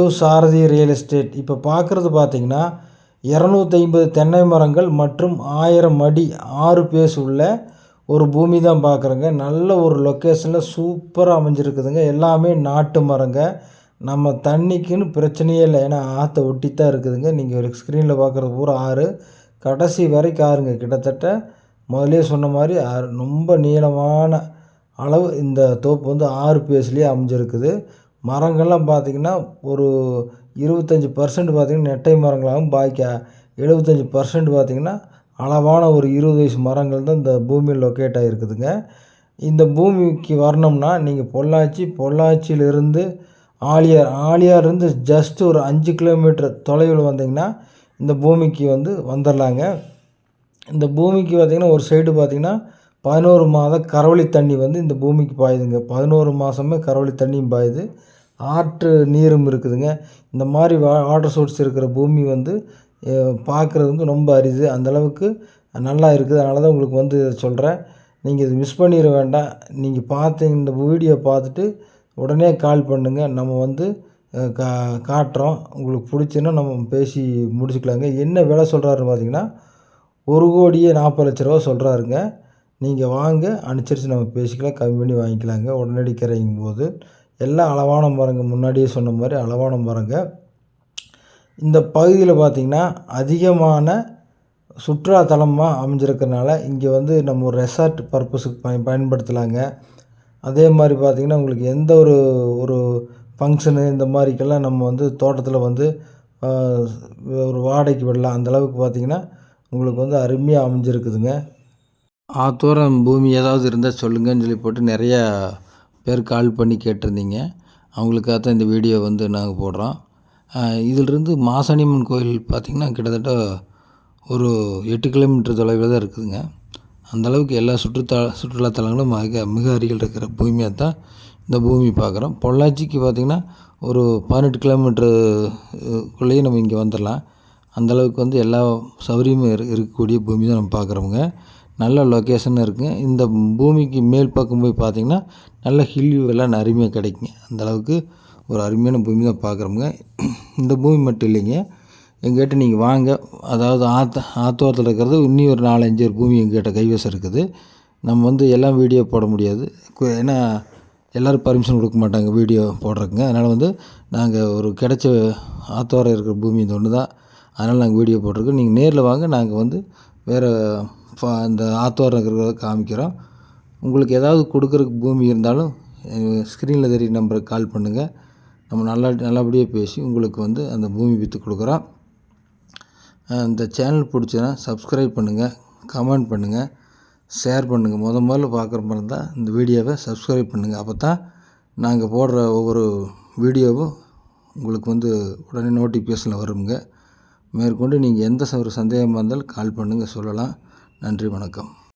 To Sarathi real estate. இப்போ பார்க்குறது பார்த்தீங்கன்னா இரநூத்தி ஐம்பது தென்னை மரங்கள் மற்றும் ஆயிரம் அடி ஆறு பேஸ் உள்ள ஒரு பூமி தான் பார்க்குறேங்க நல்ல ஒரு லொக்கேஷனில் சூப்பராக அமைஞ்சிருக்குதுங்க. எல்லாமே நாட்டு மரங்க. நம்ம தண்ணிக்குன்னு பிரச்சனையே இல்லை. ஏன்னா ஆற்றை ஒட்டி தான் இருக்குதுங்க நீங்கள் ஸ்க்ரீனில் பார்க்குறது பூரா ஆறு. கடைசி வரைக்கும் ஆறுங்க. கிட்டத்தட்ட முதலே சொன்ன மாதிரி ஆறு. ரொம்ப நீளமான அளவு இந்த தோப்பு வந்து ஆறு பேஸ்லேயே அமைஞ்சிருக்குது. மரங்கள்லாம் பார்த்திங்கன்னா ஒரு இருபத்தஞ்சி பர்சன்ட் பார்த்திங்கன்னா நெட்டை மரங்களாகவும் பாக்கி எழுபத்தஞ்சி பர்சன்ட் பார்த்திங்கன்னா அளவான ஒரு இருபது வயசு மரங்கள் தான் இந்த பூமியில் லொக்கேட் ஆகிருக்குதுங்க இந்த பூமிக்கு வரணும்னா நீங்கள் பொள்ளாச்சி பொள்ளாச்சியிலிருந்து ஆலியார் ஆலியார்லேருந்து ஜஸ்ட் ஒரு அஞ்சு கிலோமீட்டர் தொலைவில் வந்தீங்கன்னா இந்த பூமிக்கு வந்து வந்துடலாங்க இந்த பூமிக்கு பார்த்திங்கன்னா ஒரு சைடு பார்த்திங்கன்னா பதினோரு மாத கரவழி தண்ணி வந்து இந்த பூமிக்கு பாயுதுங்க. பதினோரு மாதமே கரவழி தண்ணியும் பாயுது. ஆற்று நீரும் இருக்குதுங்க. இந்த மாதிரி வா வாட்டர் சோர்ஸ் இருக்கிற பூமி வந்து பார்க்குறது வந்து ரொம்ப அரிது. அந்தளவுக்கு நல்லா இருக்குது. அதனால தான் உங்களுக்கு வந்து சொல்கிறேன் நீங்கள் இது மிஸ் பண்ணிட வேண்டாம். நீங்கள் பார்த்து இந்த வீடியோ பார்த்துட்டு உடனே கால் பண்ணுங்கள் நம்ம வந்து கா காட்டுறோம். உங்களுக்கு பிடிச்சுன்னா நம்ம பேசி முடிச்சுக்கலாங்க. என்ன விலை சொல்கிறாருன்னு பார்த்தீங்கன்னா ஒரு கோடியே நாற்பது லட்ச ரூபா சொல்கிறாருங்க நீங்கள் வாங்க அனுசரித்து நம்ம பேசிக்கலாம் கம்மி பண்ணி வாங்கிக்கலாங்க. உடனடி கிரையும் போது எல்லாம் அளவான மரங்க முன்னாடியே சொன்ன மாதிரி அளவான மரங்க. இந்த பகுதியில் பார்த்திங்கன்னா அதிகமான சுற்றுலாத்தலமாக அமைஞ்சிருக்கிறனால இங்கே வந்து நம்ம ஒரு ரெசார்ட் பர்பஸுக்கு பயன் பயன்படுத்தலாங்க. அதே மாதிரி பார்த்திங்கன்னா உங்களுக்கு எந்த ஒரு ஒரு ஃபங்க்ஷனு இந்த மாதிரிக்கெல்லாம் நம்ம வந்து தோட்டத்தில் வந்து ஒரு வாடகைக்கு விடலாம். அந்தளவுக்கு பார்த்திங்கன்னா உங்களுக்கு வந்து அருமையாக அமைஞ்சிருக்குதுங்க. ஆத்தோரம் பூமி ஏதாவது இருந்தால் சொல்லுங்கன்னு சொல்லி போட்டு நிறையா பேர் கால் பண்ணி கேட்டிருந்தீங்க. அவங்களுக்காக தான் இந்த வீடியோ வந்து நாங்கள் போடுறோம். இதிலிருந்து மாசாணியம்மன் கோயில் பார்த்திங்கன்னா கிட்டத்தட்ட ஒரு எட்டு கிலோமீட்டர் தொலைவில் தான் இருக்குதுங்க. அந்தளவுக்கு எல்லா சுற்றுத்தா சுற்றுலாத்தலங்களும் மிக மிக அருகில் இருக்கிற பூமியாக தான் இந்த பூமி பார்க்குறோம். பொள்ளாச்சிக்கு பார்த்திங்கன்னா ஒரு பதினெட்டு கிலோமீட்டருக்குள்ளேயே நம்ம இங்கே வந்துடலாம். அந்தளவுக்கு வந்து எல்லா சௌகரியமும் இரு இருக்கக்கூடிய பூமி தான் நம்ம பார்க்குறோமுங்க. நல்ல லொக்கேஷன் இருக்குங்க இந்த பூமிக்கு மேல் பக்கம் போய் பார்த்திங்கன்னா நல்ல ஹில் எல்லாம் அருமையாக கிடைக்குங்க. அந்தளவுக்கு ஒரு அருமையான பூமி தான் பார்க்குறோமுங்க இந்த பூமி மட்டும் இல்லைங்க. எங்கிட்ட நீங்கள் வாங்க. அதாவது ஆற்று ஆத்தோரத்தில் இருக்கிறது இன்னி ஒரு நாலஞ்சு பூமி எங்கிட்ட கைவசம் இருக்குது. நம்ம வந்து எல்லாம் வீடியோ போட முடியாது. ஏன்னா எல்லோரும் பர்மிஷன் கொடுக்க மாட்டாங்க வீடியோ போடுறதுங்க அதனால் வந்து நாங்கள் ஒரு கிடைச்ச ஆத்தோரம் இருக்கிற பூமி இந்த ஒன்று தான் அதனால் நாங்கள் வீடியோ போட்டிருக்கோம். நீங்கள் நேரில் வாங்க. நாங்கள் வந்து வேறு அந்த ஆத்தோரம் இருக்கிறத காமிக்கிறோம். உங்களுக்கு ஏதாவது கொடுக்குறக்கு பூமி இருந்தாலும் ஸ்க்ரீனில் தெரிய நம்பருக்கு கால் பண்ணுங்கள் நம்ம நல்லா நல்லபடியாக பேசி உங்களுக்கு வந்து அந்த பூமி விற்று கொடுக்குறோம். இந்த சேனல் பிடிச்சதுன்னா சப்ஸ்கிரைப் பண்ணுங்கள் கமெண்ட் பண்ணுங்கள் ஷேர் பண்ணுங்கள் முத முதல்ல பார்க்குற மாதிரி இருந்தால் இந்த வீடியோவை சப்ஸ்கிரைப் பண்ணுங்கள் அப்போ தான் நாங்கள் போடுற ஒவ்வொரு வீடியோவும் உங்களுக்கு வந்து உடனே நோட்டிஃபிகேஷனில் வருங்க. மேற்கொண்டு நீங்கள் எந்த ஒரு சந்தேகமாக இருந்தாலும் கால் பண்ணுங்கள் சொல்லலாம். நன்றி வணக்கம்.